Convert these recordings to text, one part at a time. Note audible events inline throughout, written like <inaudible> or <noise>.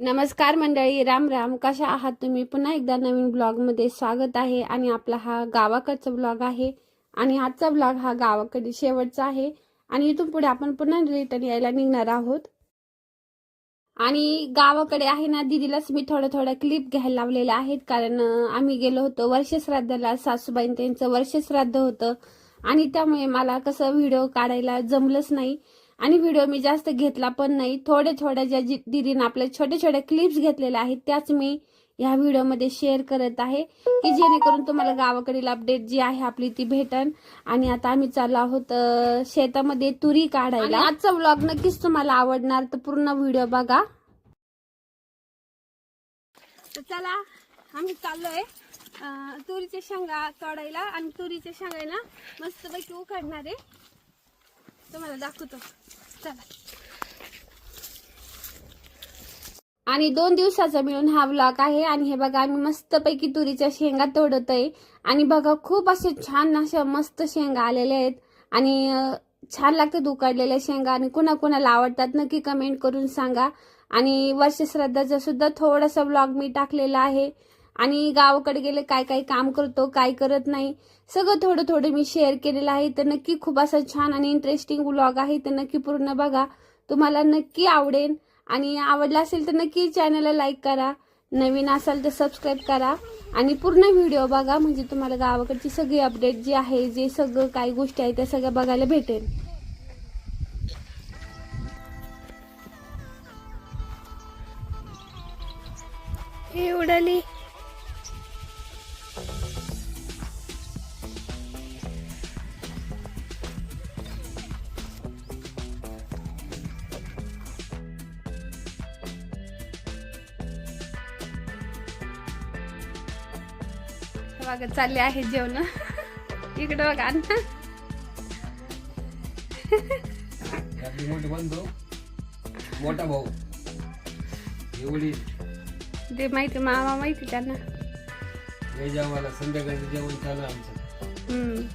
नमस्कार मंडळी राम राम. कशा आहात तुम्ही? पुन्हा एकदा नवीन ब्लॉगमध्ये स्वागत आहे आणि आपला हा गावाकडचा ब्लॉग आहे आणि आजचा ब्लॉग हा गावाकडे शेवटचा आहे आणि इथून पुढे आपण पुन्हा रिटर्न यायला निघणार आहोत. आणि गावाकडे आहे ना दिदीलाच मी थोड्या थोड्या क्लिप घ्यायला लावलेल्या आहेत कारण आम्ही गेलो होतो वर्षश्राद्धाला सासूबाईं त्यांचं वर्षश्राद्ध होतं आणि त्यामुळे मला कसं व्हिडिओ काढायला जमलंच नाही. आणि व्हिडिओ मी जास्त घेतला पण नाही. थोड्या थोड्या ज्या जी- दीदीनं आपल्या छोटे छोटे क्लिप्स घेतलेल्या आहेत त्याच मी ह्या व्हिडिओमध्ये शेअर करत आहे. की जेणेकरून तुम्हाला गावाकडील अपडेट जी आहे आपली ती भेटन. आणि आता आम्ही चाललो आहोत शेतामध्ये तुरी काढायला. आजचा व्लॉग नक्कीच तुम्हाला आवडणार तर पूर्ण व्हिडिओ बघा. चला आम्ही चाललोय तुरीच्या शेंगा काढायला आणि तुरीच्या शेंगा ना मस्त पैकी उकडणार आहे. तुम्हाला दाखवतो. चला. आणि दोन दिवसाचा मिळून हा ब्लॉक आहे आणि हे बघा आम्ही मस्तपैकी तुरीच्या शेंगा तोडत आहे आणि बघा खूप असे छान अशा मस्त शेंगा आलेल्या आहेत. आणि छान लागतात उकडलेल्या शेंगा आणि कुणा कुणाला आवडतात नक्की कमेंट करून सांगा. आणि वर्षश्रद्धाचा सुद्धा थोडासा व्लॉग मी टाकलेला आहे. आणि गावाकडे गेले काय काय काम करतो काय करत नाही. सगळं थोडं थोडं मी शेअर केलेलं आहे. तर नक्की खूप असं छान आणि इंटरेस्टिंग व्लॉग आहे. तर नक्की पूर्ण बघा. तुम्हाला नक्की आवडेल. आणि आवडला असेल तर नक्की चॅनलला लाईक करा. नवीन असाल तर सबस्क्राईब करा. आणि पूर्ण व्हिडिओ बघा. म्हणजे तुम्हाला गावाकडची सगळी अपडेट जी आहे जे सगळं काही गोष्टी आहेत त्या सगळ्या बघायला भेटेल. हे उडाली. बघा चालले आहे जेवण. इकडे बघा ना आपली मोठी भाऊ. एवढी ते माहिती मामा माहिती त्यांना. हे संध्याकाळचं जेवण चालू आहे आमचं. हम्म.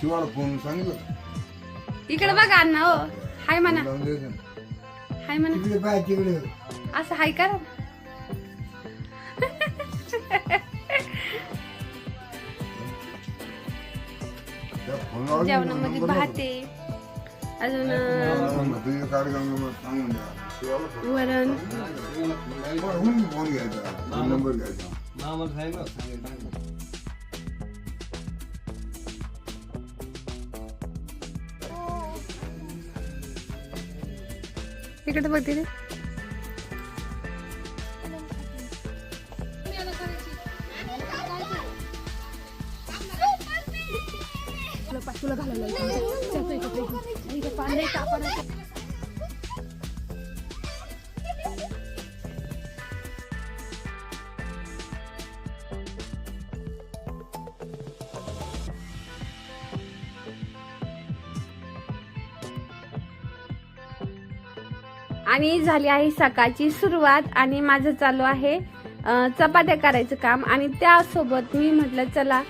शिवाला फोन सांगितलं इकडे बघा अण्णा हो. हाय म्हणा. हाय म्हणा. असं हाय करा. घ्यायचा मामाला सांगितलं सांगितलं इकडे बघते रे. आणि झाली आहे सकाळची सुरुवात आणि माझं चालू आहे चपात्या करायचं काम. आणि त्यासोबत मी म्हटलं चला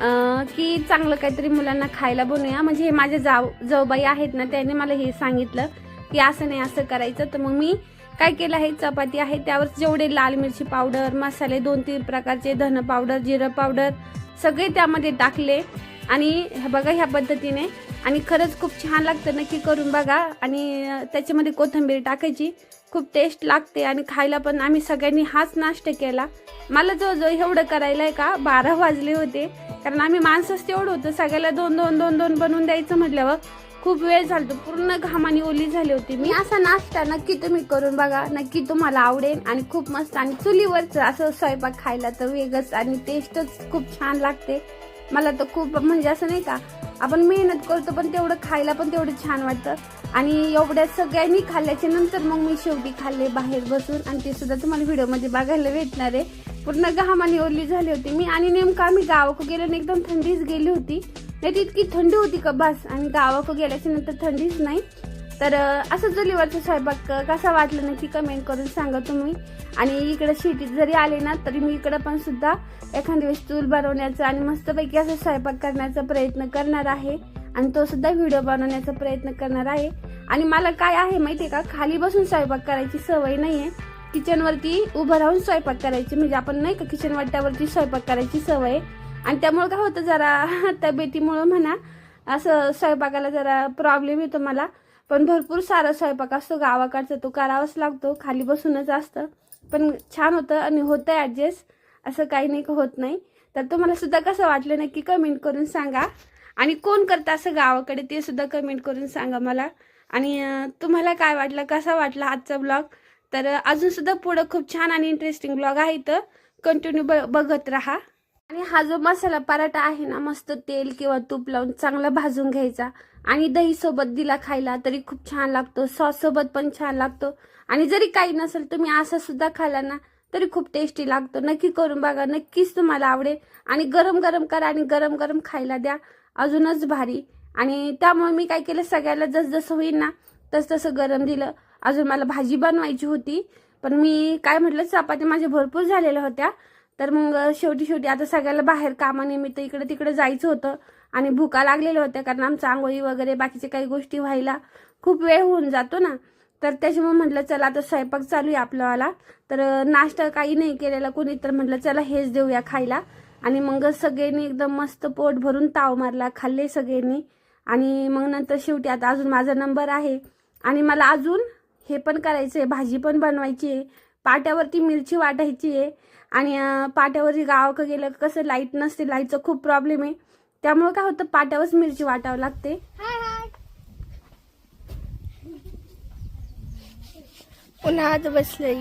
की चांगलं काहीतरी मुलांना खायला बनवूया. म्हणजे हे माझ्या जाव जाऊबाई आहेत ना त्याने मला हे सांगितलं की असं नाही असं करायचं. तर मग मी काय केलं आहे चपाती आहे त्यावर जेवढे लाल मिरची पावडर मसाले दोन तीन प्रकारचे धन पावडर जिरं पावडर सगळे त्यामध्ये टाकले. आणि हे बघा ह्या पद्धतीने. आणि खरंच खूप छान लागतं नक्की करून बघा. आणि त्याच्यामध्ये कोथिंबीर टाकायची. खूप टेस्ट लागते आणि खायला पण आम्ही सगळ्यांनी हाच नाश्ता केला. मला जवळजवळ एवढं करायला आहे का? बारा वाजले होते. कारण आम्ही माणसंच तेवढं होतं. सगळ्याला दोन दोन दोन दोन बनवून द्यायचं म्हटल्यावर खूप वेळ झाला पूर्ण घामाने ओली झाली होती मी. असा नाश्ता नक्की तुम्ही करून बघा. नक्की तुम्हाला आवडेल आणि खूप मस्त आणि चुलीवरचं असं स्वयंपाक खायला तर वेगच आणि टेस्टच खूप छान लागते. मला तर खूप म्हणजे असं नाही का आपण मेहनत करतो पण तेवढं खायला पण तेवढं छान वाटतं. आणि एवढ्या सगळ्यांनी खाल्ल्याच्या नंतर मग मी शेवटी खाल्ले बाहेर बसून. आणि ते सुद्धा तुम्हाला व्हिडिओमध्ये बघायला भेटणार आहे. पूर्ण घामाने ओरली झाली होती मी. आणि नेमकं आम्ही गावाकडे गेलो एकदम थंडीच गेली होती. नाही ती इतकी थंडी होती का बस? आणि गावाकडे गेल्याच्यानंतर थंडीच नाही. तर असं चुलीवरचा स्वयंपाक कसा वाटला नक्की कमेंट करून सांगा तुम्ही. आणि इकडे शेतीत जरी आले ना तरी मी इकडं पण सुद्धा एखाद्या वेळेस चूल बनवण्याचा आणि मस्तपैकी असं स्वयंपाक करण्याचा प्रयत्न करणार आहे. आणि तो सुद्धा व्हिडिओ बनवण्याचा प्रयत्न करणार आहे. आणि मला काय आहे माहितीये का? खाली बसून स्वयंपाक करायची सवय नाहीये. किचनवरती उभं राहून स्वयंपाक करायची. म्हणजे आपण नाही का किचन वाट्यावरती स्वयंपाक करायची सवय? आहे. आणि त्यामुळे काय होतं जरा <laughs> तब्येतीमुळं म्हणा असं स्वयंपाकाला जरा प्रॉब्लेम येतो मला. पण भरपूर सारा स्वयंपाक असतो. गावाकडचा तो करावाच लागतो. खाली बसूनच असतं. पण छान होतं आणि होतं ॲडजस्ट असं काही नाही का होत नाही. तर तुम्हाला सुद्धा कसं वाटलं नक्की कमेंट करून सांगा. आणि कोण करतं असं गावाकडे ते सुद्धा कमेंट करून सांगा मला. आणि तुम्हाला काय वाटलं? कसा वाटला आजचा ब्लॉग तर अजूनसुद्धा अजून सुद्धा पुढं खूप छान आणि इंटरेस्टिंग ब्लॉग आहे तर कंटिन्यू बघत राहा. आणि हा जो मसाला पराठा आहे ना मस्त तेल किंवा तूप लावून चांगला भाजून घ्यायचा. आणि दही सोबत दिला खायला तरी खूप छान लागतो. सॉस सोबत पण छान लागतो. आणि जरी काही नसेल तुम्ही असा सुद्धा खाल्ला ना तरी खूप टेस्टी लागतो. नक्की करून बघा. नक्कीच तुम्हाला आवडेल. आणि गरम गरम करा आणि गरम गरम खायला द्या. अजूनच भारी. आणि त्यामुळे मी काय केलं सगळ्याला जसं होईल ना तस तसं गरम दिलं. अजून मला भाजी बनवायची होती. पण मी काय म्हटलं चपात्या माझ्या भरपूर झालेल्या होत्या. तर मग शेवटी शेवटी आता सगळ्याला बाहेर कामानिमित्त इकडे तिकडे जायचं होतं. आणि भुका लागलेल्या होत्या कारण आमचं आंघोळी वगैरे बाकीच्या काही गोष्टी व्हायला खूप वेळ होऊन जातो ना. तर त्याच्यामुळे म्हटलं चला आता स्वयंपाक चालू आहे आपल्यावाला तर नाश्ता काही नाही केलेला कोणी तर म्हटलं चला हेच देऊया खायला. आणि मग सगळ्यांनी एकदम मस्त पोट भरून ताव मारला खाल्ले सगळ्यांनी. आणि मग नंतर शेवटी आता अजून माझा नंबर आहे. आणि मला अजून हे पण करायचं आहे भाजी पण बनवायची आहे पाट्यावरती मिरची वाटायची आहे आणि पाट्यावरती गावाकडे गेलं कसं लाइट नसते लाईटचा खूप प्रॉब्लेम आहे. त्यामुळे काय होतं पाट्यावरच मिरची वाटावं लागते. उन्हात बसलंय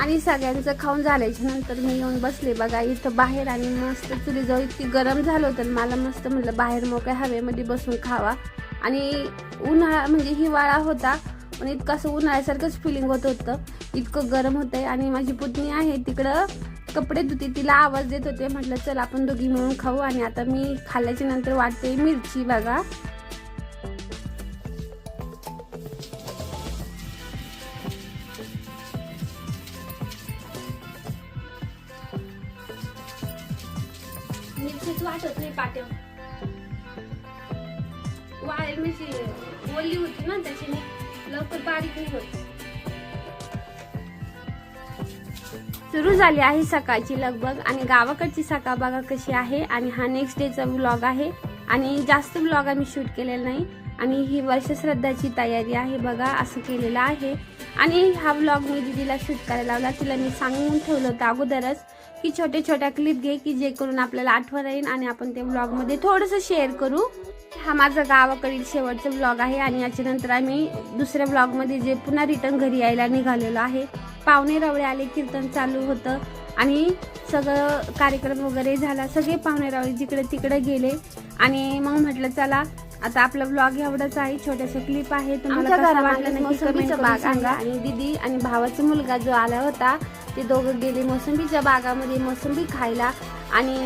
आणि सगळ्यांचं खाऊन झाल्याच्यानंतर मी येऊन बसले. बघा इथं बाहेर आणि मस्त चुलीजवळ इतकी गरम झालं होतं मला मस्त म्हटलं बाहेर मोकळ्या हवेमध्ये बसून खावा. आणि उन्हाळा म्हणजे हिवाळा होता पण इतकं असं उन्हाळ्यासारखंच फिलिंग होत होतं. इतकं गरम होतंय आणि माझी पुतणी आहे तिकडं कपडे धुते तिला आवाज देत होते. म्हटलं चल आपण दोघी मिळून खाऊ. आणि आता मी खाल्ल्याच्या नंतर वाटते मिरची बघा. मिरचीच वाटत नाही पाट्यावर वाळेल मिरची ओली होती ना त्याच्याने लवकर बारीक नाही होत. सुरू झाली आहे सकाळची लगबग आणि गावाकडची सकाळ बघा कशी आहे आणि हा नेक्स्ट डेचा ब्लॉग आहे. आणि जास्त ब्लॉग आम्ही शूट केलेला नाही. आणि ही वर्षश्रद्धाची तयारी आहे बघा असं केलेलं आहे. आणि हा व्लॉग मी दीदीला शूट करायला लावला. तिला मी सांगून ठेवलं होतं अगोदरच की छोट्या छोट्या क्लिप घे की जे करून आपल्याला आठवण येईल आणि आपण ते व्लॉगमध्ये थोडंसं शेअर करू. हा माझा गावाकडील शेवटचा व्लॉग आहे आणि याच्यानंतर आम्ही दुसऱ्या व्लॉगमध्ये जे पुन्हा रिटर्न घरी यायला निघालेलो आहे. पाहुणे रवळे आले कीर्तन चालू होतं आणि सगळं कार्यक्रम वगैरे झाला. सगळे पाहुणे रवळे जिकडे तिकडे गेले आणि मग म्हटलं चला आता आपला ब्लॉग एवढाच आहे. छोटासा क्लिप आहे. तुम्हाला कसा वाटला नक्की comment करून सांगा. आणि दीदी आणि भावाचा मुलगा जो आला होता ते दोघं गेले मोसंबीच्या बागामध्ये. मोसंबी खायला आणि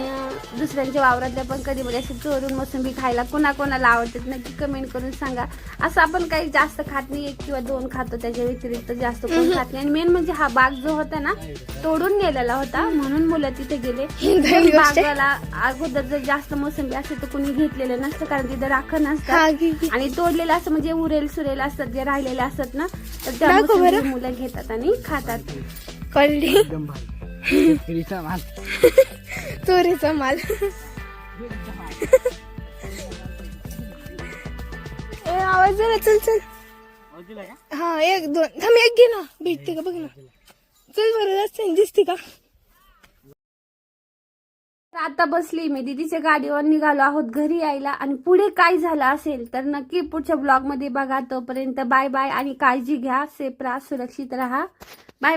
दुसऱ्यांच्या वावरातल्या पण कधी म्हणजे असे चोरून मोसंबी खायला कोणाकोणाला आवडतात नक्की कमेंट करून सांगा. असं आपण काही जास्त खात नाही एक किंवा दोन खातो त्याच्या व्यतिरिक्त जास्त कोण खात नाही. आणि मेन म्हणजे हा बाग जो होता ना तोडून गेलेला होता. म्हणून मुलं तिथे गेले. बागाला अगोदर जर जास्त मोसंबी असेल तर कोणी घेतलेलं नसतं कारण तिथे राखण नसतं हा. आणि तोडलेलं असं म्हणजे उरेल सुरेल असतात जे राहिलेले असतात ना तर त्या मुलं घेतात आणि खातात. कळली <laughs> माल. चोरीचा माल आवाज जरा चल चल. हा एक दोन. थांब एक घे ना. भेटते का? बघ ना. चल बरं रस्त्याने दिसते का? आता बसली मी. दीदीच्या गाडीवर निघालो आहोत घरी यायला आणि पुढे काय झालं असेल तर नक्की पुढच्या ब्लॉगमध्ये बघा. तोपर्यंत बाय बाय आणि काळजी घ्या. सेफ राहा सुरक्षित राहा. Bye bye